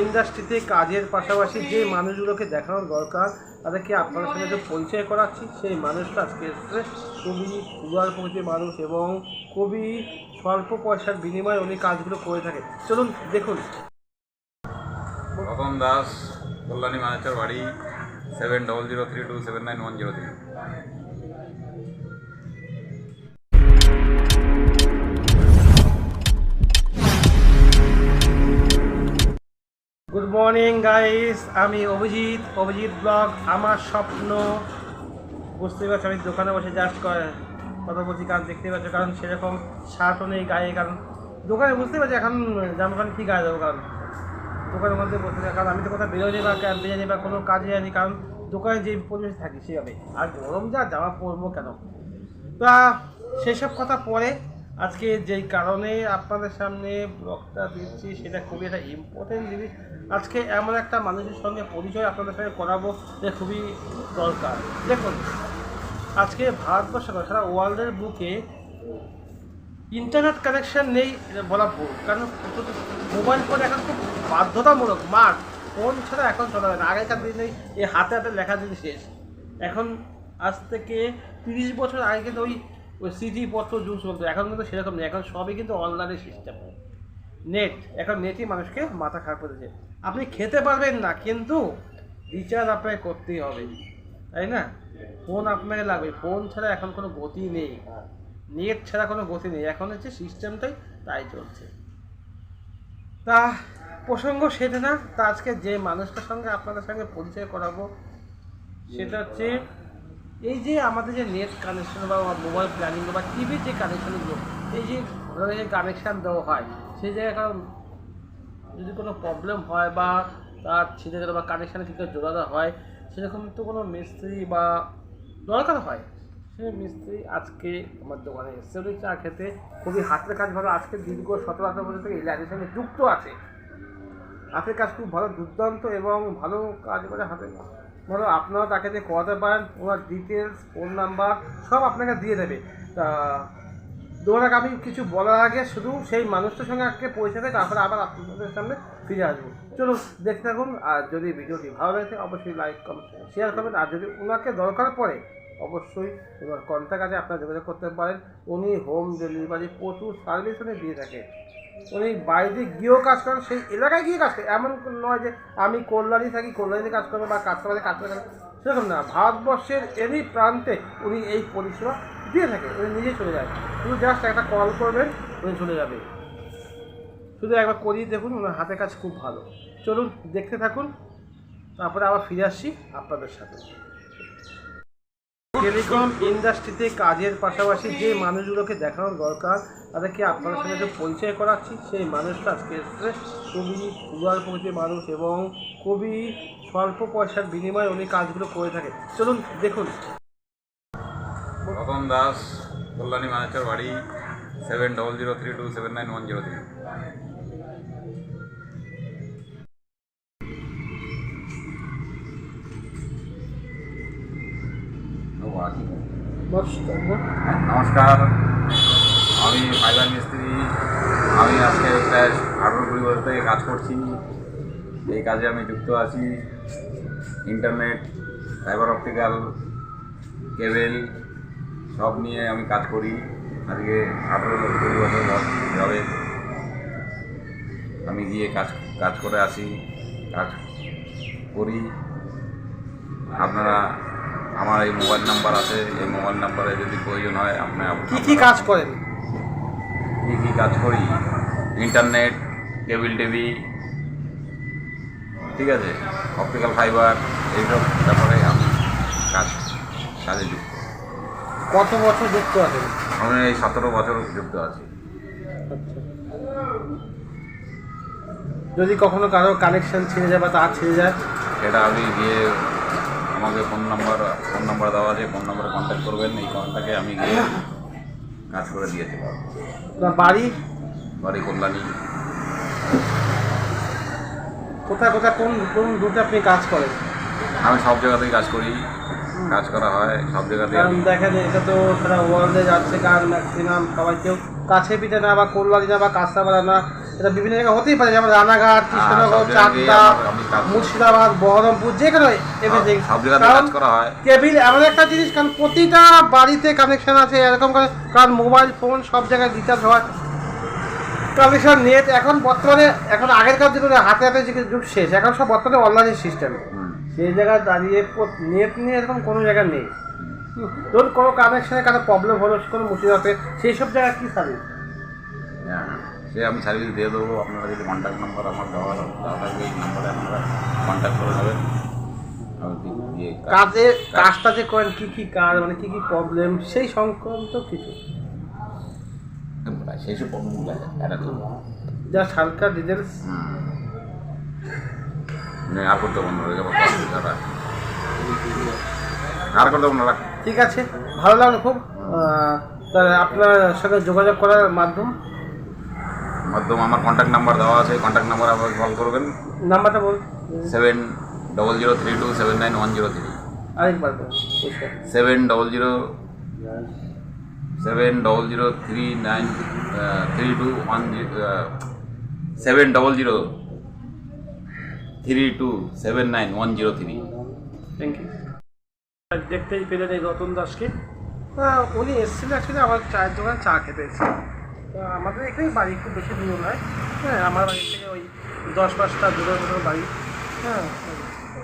ইন্ডাস্ট্রিতে কাজের পাশাপাশি যে মানুষগুলোকে দেখানোর দরকার, তাদেরকে আপনাদের সঙ্গে যে পরিচয় করাচ্ছি, সেই মানুষটা আজকে এসেছে। খুবই উদার প্রকৃতির মানুষ এবং খুবই স্বল্প পয়সার বিনিময়ে উনি কাজগুলো করে থাকে। চলুন, দেখুন। রতন দাস, কল্যাণী মানেচার বাড়ি seven double zero three two seven nine one zero three morning guys আমি অভিজিৎ অভিজিৎ ব্লগ, আমার স্বপ্ন। বুঝতে পারছি, আমি দোকানে বসে জাস্ট কথা বলছি, কারণ দেখতে পাচ্ছ, কারণ সেরকম শার্টও নেই গায়ে, কারণ দোকানে বুঝতে পারছি, এখন জামা প্যান্ট কী গায়ে দেবো, কারণ দোকানের মধ্যে বসে কারণ আমি তো কোথাও বেরোনি বা ক্যাম্পে জানি বা কোনো কাজে জানি কারণ দোকানে যে পরিবেশে থাকি সেভাবে। আর গরম যা, জামা পরবো কেন? তা, সেসব কথা পরে আজকে যেই কারণে আপনাদের সামনে ব্লগটা দিচ্ছি, সেটা খুবই একটা ইম্পর্টেন্ট জিনিস। আজকে এমন একটা মানুষের সঙ্গে পরিচয় আপনাদের সঙ্গে করাবো, যে খুবই দরকার। দেখুন, আজকে ভারতবর্ষ সারা ওয়ার্ল্ডের বুকে ইন্টারনেট কানেকশান নেই বলা ভুল। কারণ মোবাইল ফোন এখন খুব বাধ্যতামূলক। মার ফোন ছাড়া এখন চলা যায় না। আগেকার দিনে এই হাতে হাতে লেখা দিন শেষ। এখন আজ থেকে তিরিশ বছর আগে কিন্তু ওই ওই সিটি পত্র যুগ চলতো এখন কিন্তু সেরকম নেই। এখন সবই কিন্তু অনলাইনের সিস্টেম নেট এখন নেটই মানুষকে মাথা খারাপ করেছে আপনি খেতে পারবেন না, কিন্তু রিচার্জ আপনাকে করতেই হবে। তাই না? ফোন আপনাকে লাগবে। ফোন ছাড়া এখন কোনো গতি নেই। নেট ছাড়া কোনো গতি নেই। এখন হচ্ছে সিস্টেমটাই তাই চলছে। তা, প্রসঙ্গ সেটা না। তা আজকে যে মানুষটার সঙ্গে আপনাদের সঙ্গে পরিচয় করাবো, সেটা হচ্ছে এই যে আমাদের যে নেট কানেকশন বা মোবাইল প্ল্যানিং বা টিভির যে কানেকশনগুলো এই যে যে কানেকশান দেওয়া হয়, সেই জায়গায় কারণ যদি কোনো প্রবলেম হয় বা তার ছিঁড়ে গেলে বা কানেকশানে করে জোড়ানো হয়, সেরকম তো কোনো মিস্ত্রি বা দরকার হয়। সে মিস্ত্রি আজকে আমার দোকানে উনি চা খেতে, খুবই হাতের কাজ ভালো। আজকে দীর্ঘ সতেরো আঠারো বছর থেকে সঙ্গে যুক্ত আছে। হাতের কাজ খুব ভালো, দুর্দান্ত এবং ভালো কাজ করে হাতে ধরো আপনারা তাকে যে করাতে পারেন, ওনার ডিটেলস ফোন নাম্বার সব আপনাকে দিয়ে দেবে। তা দোকানে আমি কিছু বলার আগে শুধু সেই মানুষটার সঙ্গে আজকে পৌঁছাবে তারপরে আবার আপনাদের সামনে ফিরে আসব। চলুন দেখতে থাকুন, আর যদি ভিডিওটি ভালো লাগে অবশ্যই লাইক কমেন্ট শেয়ার করবেন। আর যদি ওনাকে দরকার পড়ে, অবশ্যই এবার কন্ট্যাক্ট আছে, আপনারা যোগাযোগ করতে পারেন। উনি হোম ডেলিভারি প্রচুর সার্ভিস উনি দিয়ে থাকে। উনি বাইরে গিয়েও কাজ করেন, সেই এলাকায় গিয়ে কাজ করে এমন নয় যে আমি কল্যাণী থাকি, কল্যাণীতে কাজ করব বা কাছাকাছি কাজ করে। সেরকম না, ভারতবর্ষের এনি প্রান্তে উনি এই পরিষেবা দিয়ে থাকে, উনি নিজেই চলে যায়। শুধু জাস্ট একটা কল করবেন, উনি চলে যাবে। শুধু একবার করিয়ে দেখুন ওনার হাতের কাজ খুব ভালো। চলুন, দেখতে থাকুন, তারপরে আবার ফিরে আসছি আপনাদের সাথে। টেলিকম ইন্ডাস্ট্রিতে কাজের পাশাপাশি যে মানুষগুলোকে দেখানোর দরকার, তাদেরকে আপনার সঙ্গে যে পরিচয় করাচ্ছি, সেই মানুষটা এসেছে। খুবই উদার প্রকৃতির মানুষ এবং খুবই স্বল্প পয়সার বিনিময়ে উনি কাজগুলো করে থাকে। চলুন, দেখুন। রতন দাস, কল্যাণী মানেচার বাড়ি seven double zero three two seven nine one zero three নমস্কার। আমি ফাইবার মিস্ত্রি। আমি আজকে প্রায় আঠারো কুড়ি বছর থেকে কাজ করছি। এই কাজে আমি যুক্ত আছি। ইন্টারনেট, ফাইবার অপটিক্যাল, কেবেল, সব নিয়ে আমি কাজ করি। আজকে আঠারো কুড়ি বছর যাবে আমি গিয়ে কাজ কাজ করে আসি, কাজ করি। আপনারা আমার এই মোবাইল নাম্বার আছে এই মোবাইল নাম্বারে যদি প্রয়োজন হয় আপনি কি কি কাজ করেন? কী কী কাজ করি? ইন্টারনেট কেবিল টিভি ঠিক আছে? অপটিক্যাল ফাইবার এইসব ব্যাপারে আমি কাজ কাজে যুক্ত। কত বছর যুক্ত আছেন? আমি এই সতেরো বছর যুক্ত আছি। আচ্ছা। যদি কখনো কারও কানেকশন ছিঁড়ে যায় বা তার ছিঁড়ে যায়? সেটা আমি গিয়ে আমাকে ফোন নাম্বার ফোন নাম্বার দেওয়া আছে ফোন নাম্বারে কন্ট্যাক্ট করবেন এই কন্ট্যাক্টে আমি গিয়ে কাজ করে বা বাড়ি? বাড়ি কল্যাণী। কোথায় কোথায় কোন কোন রুটে আপনি কাজ করেন? আমি সব জায়গাতেই কাজ করি। কাজ করা হয় সব কারণ আমি দেখেন এটা তো সারা ওয়ার্ল্ডে যাচ্ছে কারণ ম্যাক্সিমাম সবাই কেউ কাছে পিঠে না বা কল্যাণী না বা কাঁচরাপাড়া না। এটা বিভিন্ন জায়গায় হতেই পারে যেমন রানাঘাট কৃষ্ণনগর চাকদা করি। মুর্শিদাবাদ বহরমপুর যেখানে এভরিথিং। করা হয়। কেবিল এমন একটা জিনিস কারণ প্রতিটা বাড়িতে কানেকশন আছে এরকম করে। কারণ মোবাইল ফোন সব জায়গায় রিচার্জ হয়। কানেকশন নেট এখন বর্তমানে এখন আগেরকার যেগুলো হাতে হাতে যে যুগ শেষ এখন সব বর্তমানে অনলাইন সিস্টেম। সেই জায়গায় দাঁড়িয়ে নেট নিয়ে এরকম কোনো জায়গা নেই। ধরুন কোনো কানেকশনের কারণে প্রবলেম হলো কোনো মুর্শিদাবাদে সেই সব জায়গায় কী সার্ভিস হ্যাঁ। সে আমি সার্ভিস দিয়ে দেবো আপনারা যদি কন্ট্যাক্ট নাম্বার আমার দেওয়া দেওয়া এই নাম্বারে আপনারা কন্ট্যাক্ট করে নেবেন। কাজ- কাজে কাজটা যে করেন কী কী কাজ মানে কী কী প্রবলেম সেই সংক্রান্ত কিছু। সেই সব প্রবলেমগুলো এটা তো যা হালকা ডিটেলস হুম। নে, আর করতে বন্ধ হয়ে যাব আর করতে বন্ধ ঠিক আছে ভালো লাগল খুব। তাহলে আপনার সঙ্গে যোগাযোগ করার মাধ্যম। মাধ্যম আমার কন্ট্যাক্ট নাম্বার দেওয়া আছে কন্ট্যাক্ট নাম্বার আমাকে কল করবেন। নাম্বারটা বল। Seven double zero three two seven nine one zero three আরেকবার। Seven double zero seven double zero three nine three two one seven double zero three two seven nine one zero three thank you দেখতেই পেলেন এই রতন দাসকে। উনি এসেছিলেন actually আমার চায়ের দোকানে চা খেতে এসেছিলেন। আমাদের এখানে বাড়ি খুব বেশি দূর নয়। হ্যাঁ আমার বাড়ি থেকে ওই দশ পাঁচটা দূরের মতো বাড়ি। হ্যাঁ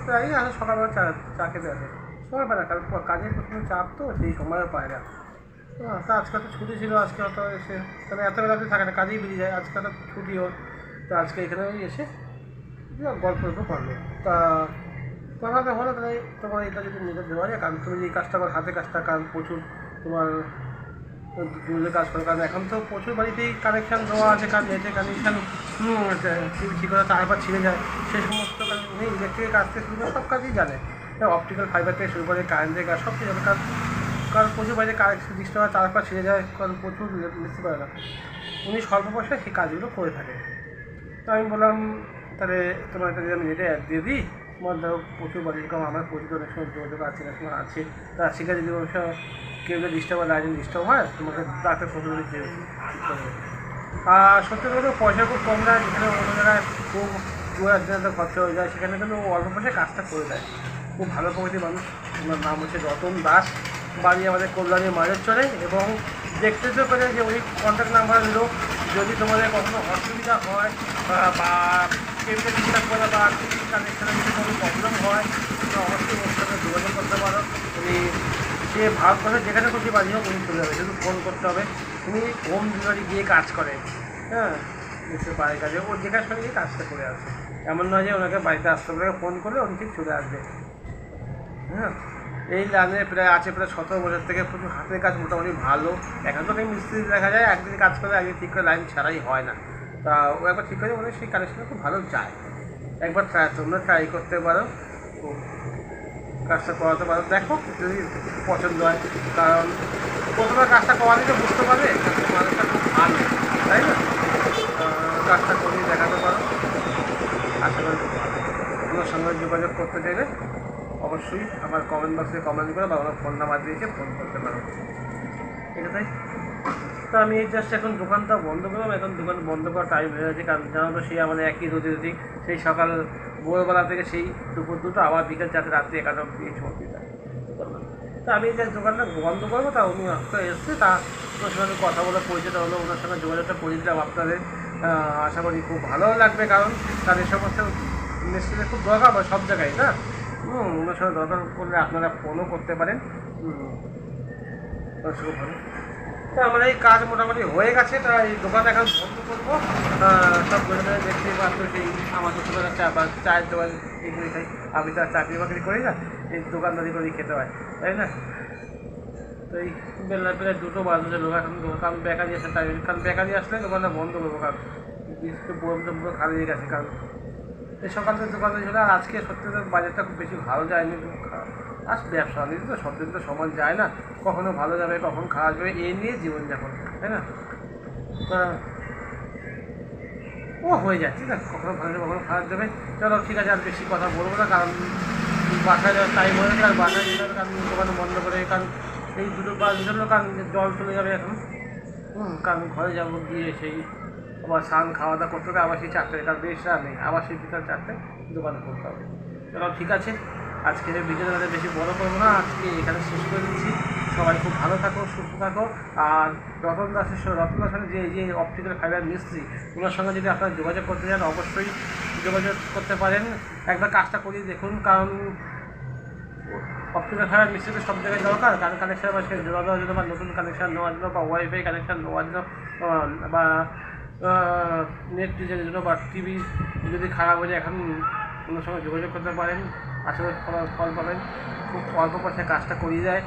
প্রায় আসে সকালবেলা চা চা খেতে আসে। সময় পায় না কারণ কাজের প্রথমে চাপ তো, সেই সময়ও পায় না তা আজকে তো ছুটি ছিল, আজকে হয়তো এসে তাহলে এত বেলা অবধি থাকে না, কাজেই বেরিয়ে যায়। আজকে তো ছুটি ওর তো আজকে এখানে ওই এসে গল্প গল্প করল। তা কথাটা হলো তাহলে তোমার এটা যদি নিজে দেওয়া যায়, কারণ তুমি যে কাজটা করো, হাতে কাজটা, কারণ প্রচুর তোমার জুয়েলের কাজ করো, কারণ এখন তো প্রচুর বাড়িতেই কানেকশান দেওয়া আছে কারণ নেটে কানেকশান ঠিক করে তারপর ছিঁড়ে যায়। সেই সমস্ত কাজ উনি ইলেকট্রিকের কাজ থেকে শুরু করে সব কাজই জানে। অপটিক্যাল ফাইবার থেকে শুরু করে কারেন্টের কাজ সব কিছু জানে, কারণ কারণ প্রচুর বাড়িতে কানেকশন ডিস্টার্ব হয় তারপর ছিঁড়ে যায়, কারণ প্রচুর মিস্ত্রি পারে না। উনি স্বল্প পয়সায় সেই কাজগুলো করে থাকে। তো আমি বললাম, তাহলে তোমার একটা আমি নেটে অ্যাড দিয়ে দিই, তোমার ধরো প্রচুর বাড়ি যেরকম আমার প্রচুর অনেক সময় যোগাযোগ আছে অনেক সময় আছে, তা শিখে যদি কেউ যদি ডিস্টার্ব হয় লাইন ডিস্টার্ব হয়, তোমাকে তাকে প্রচুর আর সত্যি কথা পয়সা খুব কম দেয়, যেখানে অন্য জায়গায় খুব দু হাজার খরচা হয়ে যায়, সেখানে কিন্তু অল্প পয়সায় কাজটা করে দেয়। খুব ভালো প্রকৃতির মানুষ। ওনার নাম হচ্ছে রতন দাস। বাড়ি আমাদের কল্যাণী মাঝের চলে এবং দেখতে তো পেলে যে ওই কন্ট্যাক্ট নাম্বার দিল যদি তোমাদের কখনো অসুবিধা হয়, বা- কেবিলে ঠিকঠাক করে বা কানেকশনে যদি কোনো প্রবলেম হয় তোমরা অবশ্যই ওর সাথে যোগাযোগ করতে পারো। উনি সে ভারতবর্ষের যেখানে খুশি হোক উনি চলে যাবে। শুধু ফোন করতে হবে, উনি হোম ডেলিভারি গিয়ে কাজ করে। হ্যাঁ? নিশ্চয়ই বাড়ির কাজে ও যেখানে সঙ্গে গিয়ে কাজটা করে আসে। এমন নয় যে ওনাকে বাড়িতে আসতে হবে ফোন করলে উনি ঠিক চলে আসবে। হ্যাঁ? এই লাইনে প্রায় আছে, প্রায় সতেরো বছর থেকে প্রচুর হাতের কাজ মোটামুটি ভালো। এখন তো মিস্ত্রি দেখা যায়, একদিন কাজ করে, একদিন ঠিক করে লাইন ছাড়াই হয় না। তা ও একবার ঠিক করে মনে সেই কানেকশনটা খুব ভালো যায় একবার ট্রাই তোমরা ট্রাই করতে পারো। কাজটা করাতে পারো। দেখো, যদি পছন্দ হয়, কারণ প্রথমে কাজটা করালে তো বুঝতে পারবে মানুষটা খুব ভালো, তাই না? কাজটা করিয়ে দেখাতে পারো। আশা করি ওনার সঙ্গে যোগাযোগ করতে চাইলে অবশ্যই আমার কমেন্ট বক্সে কমেন্ট করে বা ওনার ফোন নাম্বার দিয়েছে ফোন করতে পারো। ঠিক আছে তো আমি জাস্ট এখন দোকানটা বন্ধ করলাম। এখন দোকান বন্ধ করার টাইম হয়ে গেছে। কারণ জানো তো, সেই আমাদের একই রোজি রুটি সেই সকাল ভোরবেলা থেকে সেই দুপুর দুটো, আবার বিকেল চারটে রাত্রি এগারোটা অব্দি এই যায় তা আমি যে দোকানটা বন্ধ করব। তা উনি আসতে এসছে। তা ওনার সঙ্গে কথা বলে পরিচিত হলো, ওনার সঙ্গে যোগাযোগটা করে দিলাম আপনাদের। আশা করি খুব ভালো লাগবে। কারণ তাদের সমস্ত মিস্ত্রিদের খুব দরকার হয় সব জায়গায়, না? হুম, ওনার সঙ্গে দরকার করলে আপনারা ফোনও করতে পারেন। হুম সঙ্গে ভালো তা আমার এই কাজ মোটামুটি হয়ে গেছে, তা এই দোকান এখন বন্ধ করব। সব ঘুরে দেখতে পাচ্ছ সেই আমার ছোটোবেলার চা বা চায়ের দোকান এগুলি খাই আমি তো আর চাকরি বাকরি করি না, এই দোকানদারি করেই খেতে হয়, তাই না? তো এই বেলা বেলা দুটো বাজে লোক এখন দোকান বেকারি আসে তাই কারণ বেকারি আসলে দোকানটা বন্ধ করব, কারণ বিস্কুট বন্ধ পুরো খালি গেছে, কারণ এই সকাল থেকে দোকানে ছিল আজকে সত্যি বাজারটা খুব বেশি ভালো যায়নি খারাপ। আর ব্যবসা নিয়ে তো সব দিন তো সমান যায় না। কখনো ভালো যাবে, কখন খারাপ যাবে এই নিয়ে জীবনযাপন, তাই না? ও হয়ে যাচ্ছে না কখনো ভালো যাবে, কখনো খারাপ যাবে। চলো, ঠিক আছে, আর বেশি কথা বলব না, কারণ বাসায় যাওয়ার টাইম হয়ে গেছে, আর বাসায় যেতে কারণ দোকানে বন্ধ করে, কারণ এই দুটো কাজ জন্য কারণ জল চলে যাবে এখন। হুম, কারণ ঘরে যাব গিয়ে সেই আবার স্নান খাওয়া দাওয়া করতে হবে, আবার সেই চারটে এটা বেশ নেই, আবার সেই বিকাল চারটে দোকানে করতে হবে চলো, ঠিক আছে। আজকে ভিডিওটা তাদের বেশি বড় করব না। আজকে এখানে শেষ করে দিচ্ছি। সবাই খুব ভালো থাকো, সুস্থ থাকো। আর রতন দাসের রতন দাসের যে যে অপটিক্যাল ফাইবার মিস্ত্রি ওনার সঙ্গে যদি আপনারা যোগাযোগ করতে চান, অবশ্যই যোগাযোগ করতে পারেন। একবার কাজটা করিয়ে দেখুন, কারণ অপটিক্যাল ফাইবার মিস্ত্রিতে সব জায়গায় দরকার। কারণ কানেকশান বা জোড়া দেওয়ার জন্য বা নতুন কানেকশান নেওয়ার জন্য বা ওয়াইফাই কানেকশান নেওয়ার জন্য বা নেট রিচার্জের জন্য বা টিভি যদি খারাপ হয়ে যায়, এখন ওনার সঙ্গে যোগাযোগ করতে পারেন। আসলে ফল ফল পাবেন খুব অল্প পয়সায় কাজটা করিয়ে দেয়।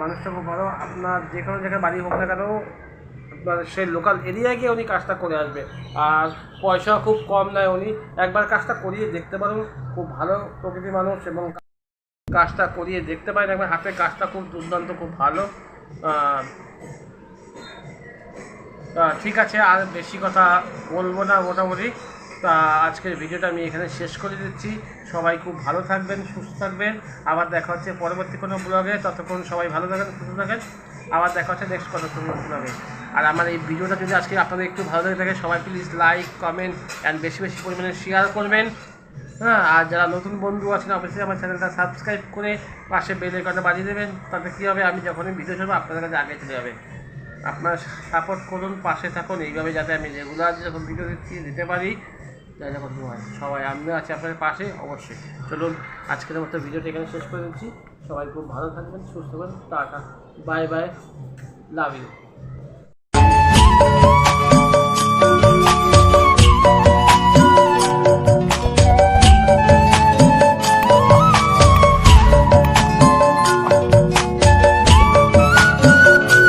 মানুষটা খুব ভালো। আপনার যে কোনো জায়গায় বাড়ি হোক না কেন সেই লোকাল এরিয়ায় গিয়ে উনি কাজটা করে আসবে। আর পয়সাও খুব কম নেয় উনি। একবার কাজটা করিয়ে দেখতে পারেন, খুব ভালো প্রকৃতির মানুষ এবং কাজটা করিয়ে দেখতে পারেন। একবার হাতের কাজটা খুব দুর্দান্ত, খুব ভালো। ঠিক আছে, আর বেশি কথা বলব না মোটামুটি। তা আজকের ভিডিওটা আমি এখানে শেষ করে দিচ্ছি। সবাই খুব ভালো থাকবেন, সুস্থ থাকবেন। আবার দেখা হচ্ছে পরবর্তী কোনো ব্লগে ততক্ষণ সবাই ভালো থাকেন, সুস্থ থাকেন। আবার দেখা হচ্ছে নেক্সট কত কোনো ব্লগে আর আমার এই ভিডিওটা যদি আজকে আপনাদের একটু ভালো লেগে থাকে, সবাই প্লিজ লাইক কমেন্ট অ্যান্ড বেশি বেশি পরিমাণে শেয়ার করবেন। হ্যাঁ আর যারা নতুন বন্ধু আছেন, অবশ্যই আমার চ্যানেলটা সাবস্ক্রাইব করে পাশে বেলের কথা বাজিয়ে দেবেন। তাতে কী হবে? আমি যখনই ভিডিও ছাড়বো, আপনাদের কাছে আগে চলে যাবে। আপনার সাপোর্ট করুন, পাশে থাকুন। এইভাবে যাতে আমি রেগুলার যখন ভিডিও দিচ্ছি, দিতে পারি। যা করতে হয়? সবাই আমিও আছি আপনাদের পাশে, অবশ্যই। চলুন, আজকের মতো ভিডিওটা এখানে শেষ করে দিচ্ছি। সবাই খুব ভালো থাকবেন, সুস্থ থাকবেন। Tata. Bye bye. Love you.